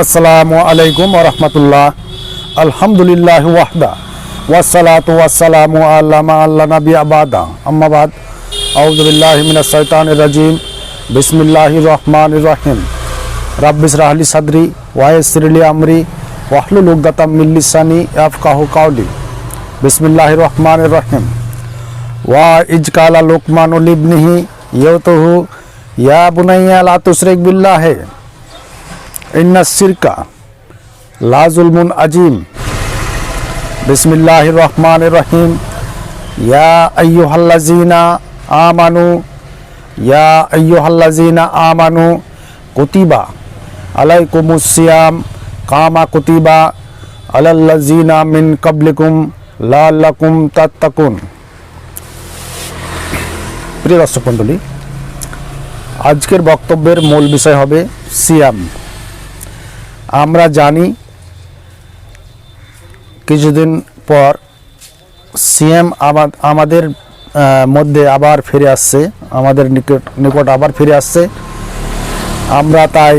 আসসালামু আলাইকুম রহমতুল্লাহ। আলহামদুলিল্লাহ ওয়াহদা। ওয়াসালাত ওয়াসালামু আল্লামা আল্লাহ নবী আবাদা আম্মাবাদ আউজবিল্লাহ মিনাশ শাইতানির রাজিম। বিসমিল্লাহির রহমানির রহিম। রাব্বিস রাহলি সাদরি ওয়াইসিরলি আমরি ওয়াহলুল উকদাতাম মিন লিসানি ইয়াফকাহু কাওলি। বিসমিল্লাহির রহমানির রহিম। ওয়া ইজকালা লুকমানুল ইবনিহি ইয়াতুহু ইয়া বুনাইয়া, লা তুশরিক বিল্লাহি। ইন্না সিরকা লাজুলমুন আজিম। বিসমিল্লাহির রহমানির রহিম। ইয়া আইয়ুহাল্লাযিনা আমানু। ইয়া আইয়ুহাল্লাযিনা আমানু কুতিবা আলাইকুমুস সিয়াম কামা কুতিবা আলাল্লাযিনা মিন কাবলিকুম লাআল্লাকুম তাত্তাকুন। প্রিয় দর্শক মণ্ডলী, আজকের বক্তব্যের মূল বিষয় হবে সিয়াম। আমরা জানি কিছুদিন পর সিএম আমাদের মধ্যে আবার ফিরে আসছে, আমাদের নিকট নিকট আবার ফিরে আসছে। আমরা তাই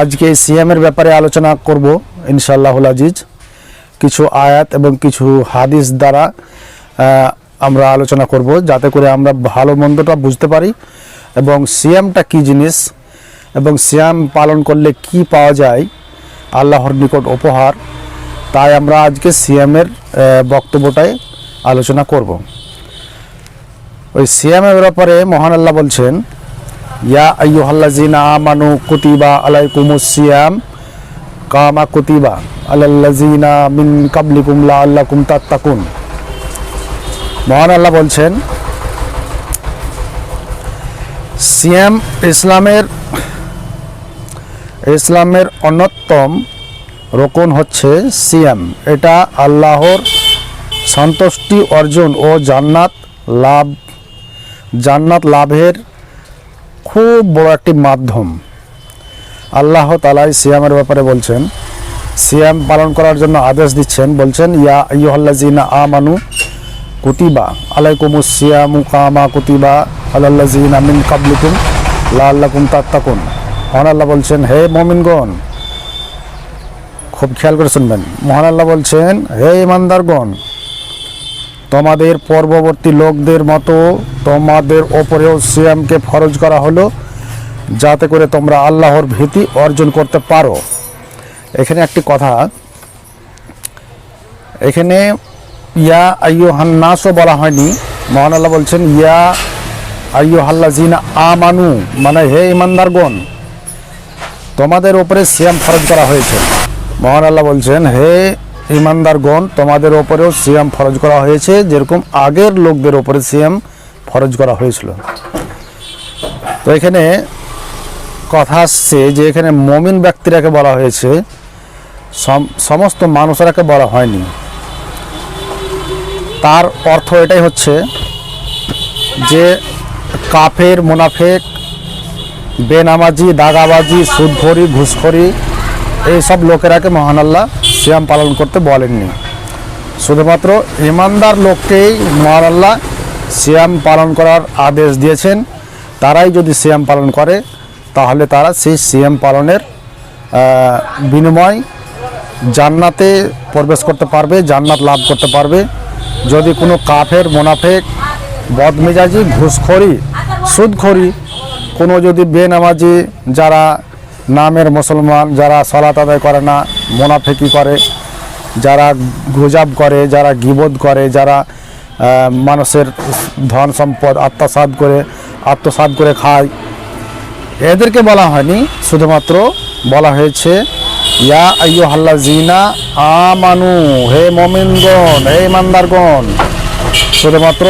আজকে সিএমের ব্যাপারে আলোচনা করব, ইনশাআল্লাহুল আজিজ। কিছু আয়াত এবং কিছু হাদিস দ্বারা আমরা আলোচনা করব, যাতে করে আমরা ভালো মন্দটা বুঝতে পারি। এবং সিএমটা কি জিনিস? এবং সিয়াম পালন করলে কি পাওয়া যায়? আল্লাহর নিকট উপহার। তাই আমরা আজকে সিএমের বক্তব্যটাই আলোচনা করব। ওই সিএমের ব্যাপারে মহান আল্লাহ বলছেন, ইয়া আইয়ুহাল্লাযিনা আমানু কুতিবা আলাইকুমুস সিয়াম, কামা কুতিবা আলাল্লাযিনা মিন কাবলিকুম লাআল্লাকুম তাত্তাকুন। মহান আল্লাহ বলছেন, সিয়াম ইসলামের ইসলামের অন্যতম রোকন হচ্ছে সিয়াম। এটা আল্লাহর সন্তুষ্টি অর্জন ও জান্নাত লাভ, জান্নাত লাভের খুব বড় একটি মাধ্যম। আল্লাহ তালাই সিয়ামের ব্যাপারে বলছেন, সিয়াম পালন করার জন্য আদেশ দিচ্ছেন, বলছেন, ইয়া ইয়ুহাল্লাজিনা আমানু কুতিবা আলাইকুমুস সিয়ামু কামা কুতিবা আলাল্লাজিনা মিন কাবলিকুম লাআল্লাকুম তাত্তাকুন। মহান আল্লাহ বলছেন, হে মমিনগণ, খুব খেয়াল করে শুনবেন। মহান আল্লাহ বলছেন, হে ইমানদারগণ, তোমাদের পূর্ববর্তী লোকদের মতো তোমাদের ওপরেও সিয়ামকে ফরজ করা হলো, যাতে করে তোমরা আল্লাহর ভীতি অর্জন করতে পারো। এখানে একটি কথা। এখানে, ইয়া আইয়ু হান্নাসও বলা হয়নি। মহান আল্লাহ বলছেন, ইয়া আইয়ু হাল্লাজিনা আমানু মানে হে ইমানদারগণ তোমাদের উপরে সিয়াম ফরজ করা হয়েছে। মহান আল্লাহ বলছেন, হে ইমানদারগণ তোমাদের ওপরেও সিয়াম ফরজ করা হয়েছে, যেরকম আগের লোকদের ওপরে সিয়াম ফরজ করা হয়েছিল। তো এখানে কথা আসছে যে এখানে মমিন ব্যক্তিরাকে বলা হয়েছে, সম- সমস্ত মানুষেরাকে বলা হয়নি। তার অর্থ এটাই হচ্ছে যে কাফের, মুনাফেক বেনামাজি, দাগাবাজি, সুদখড়ি, ঘুষখড়ি, এইসব লোকেরাকে মহান আল্লাহ সিয়াম পালন করতে বলেননি। শুধুমাত্র ইমানদার লোককেই মহান আল্লাহ সিয়াম পালন করার আদেশ দিয়েছেন। তারাই যদি সিয়াম পালন করে, তাহলে তারা সেই সিয়াম পালনের বিনিময় জান্নাতে প্রবেশ করতে পারবে, জান্নাত লাভ করতে পারবে। যদি কোনো কাফের, মোনাফেক, বদমেজাজি, ঘুষখড়ি, সুদখড়ি কোনো যদি বেনামাজি যারা নামের মুসলমান, যারা সলাত আদায় করে না, মোনাফেকি করে, যারা গুজাব করে, যারা গিবোধ করে, যারা মানুষের ধন সম্পদ আত্মসাৎ করে আত্মসাৎ করে খায়, এদেরকে বলা হয়নি। শুধুমাত্র বলা হয়েছে, ইয়া আইয়ো হাল্লা জিনা আমানু, হে মমিনগণ, হে ইমানদারগণ। শুধুমাত্র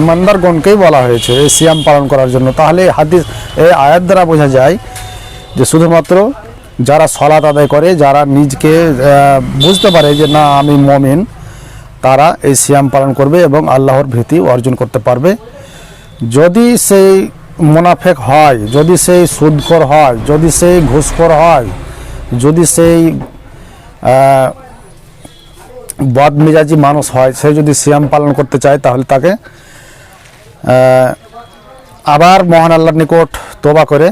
ইমানদারগণকেই বলা হয়েছে, এই সিয়াম পালন করার জন্য। তাহলে হাদিস, এই আয়াত দ্বারা বোঝা যায় যে শুধুমাত্র যারা সলাত আদায় করে, যারা নিজকে বুঝতে পারে যে না, আমি মমিন, তারা এই সিয়াম পালন করবে এবং আল্লাহর ভীতি অর্জন করতে পারবে। যদি সেই মুনাফেক হয়, যদি সেই সুদখোর হয়, যদি সেই ঘুষখোর হয়, যদি সেই বদমেজাজি মানুষ হয়, সে যদি সিয়াম পালন করতে চায়, তাহলে তাকে আবার মহান আল্লাহর নিকট তোবা করে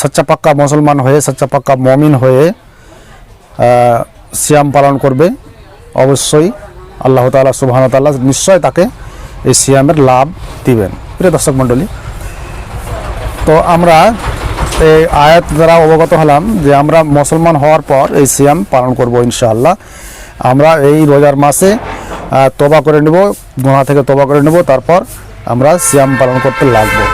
সচ্চা পাক্কা মুসলমান হয়ে সচ্চা পাক্কা মমিন হয়ে সিয়াম পালন করবে। অবশ্যই আল্লাহ তালা সুবাহ তাল্লাহ নিশ্চয় তাকে এই সিয়ামের লাভ দিবেন। প্রিয় দর্শক মণ্ডলী, তো আমরা এই আয়াত দ্বারা অবগত হলাম যে আমরা মুসলমান হওয়ার পর এই সিয়াম পালন করব ইনশাআল্লাহ। আমরা এই রোজার মাসে তবা করে নেব গোনা থেকে তবা করে নেব তারপর আমরা শ্যাম পালন করতে লাগবো।